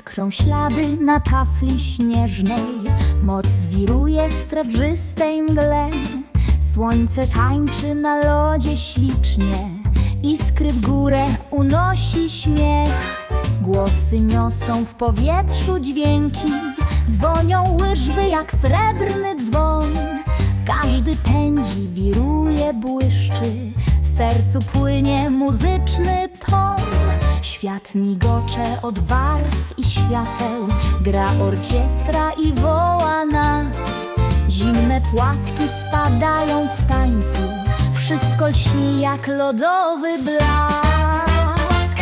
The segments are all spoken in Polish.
Iskrą ślady na tafli śnieżnej. Moc wiruje w srebrzystej mgle. Słońce tańczy na lodzie ślicznie. Iskry w górę unosi śmiech. Głosy niosą w powietrzu dźwięki. Dzwonią łyżwy jak srebrny dzwon. Każdy pędzi, wiruje, błyszczy. W sercu płynie muzyczny ton Świat migocze od barw i świateł. Gra orkiestra i woła nas. Zimne płatki spadają w tańcu. Wszystko lśni jak lodowy blask.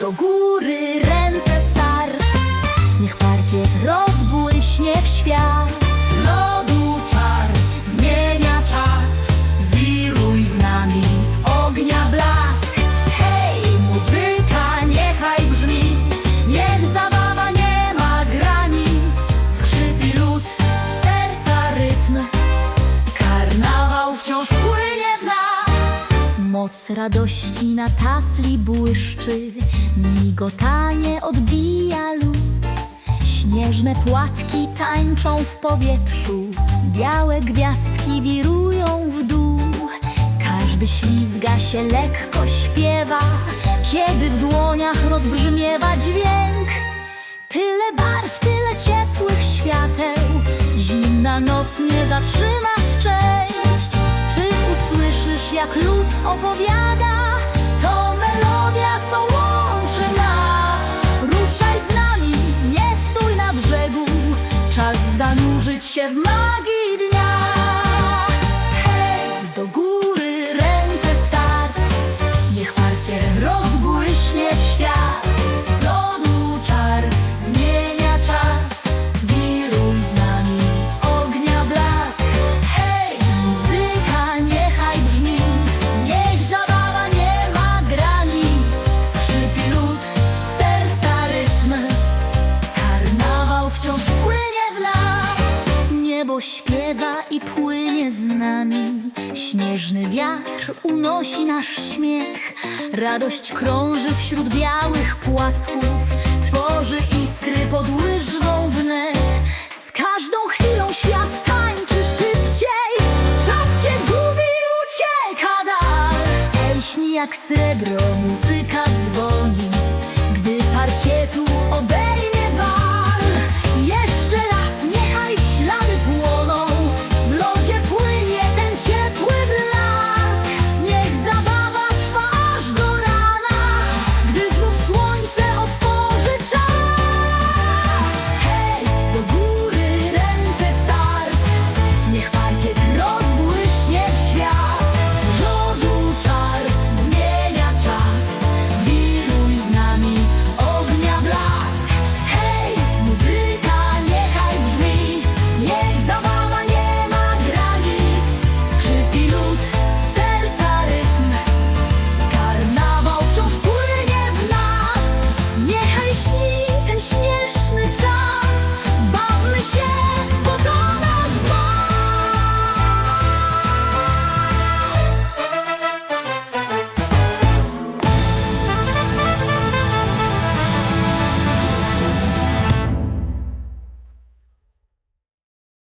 Do góry ręce start. Niech parkiet rozbłyśnie w świat Moc radości na tafli błyszczy Migotanie odbija lód. Śnieżne płatki tańczą w powietrzu Białe gwiazdki wirują w dół. Każdy ślizga się lekko śpiewa Kiedy w dłoniach rozbrzmiewa dźwięk. Tyle barw, tyle ciepłych świateł Zimna noc nie zatrzyma jak lud opowiada To melodia, co łączy nas. Ruszaj z nami, nie stój na brzegu. Czas zanurzyć się w magii Śnieżny wiatr unosi nasz śmiech. Radość krąży wśród białych płatków. Tworzy iskry pod łyżwą wnet Z każdą chwilą świat tańczy szybciej. Czas się gubi i ucieka dal. Pęśni jak srebro, muzyka dzwoni. Gdy parkietu odejdzie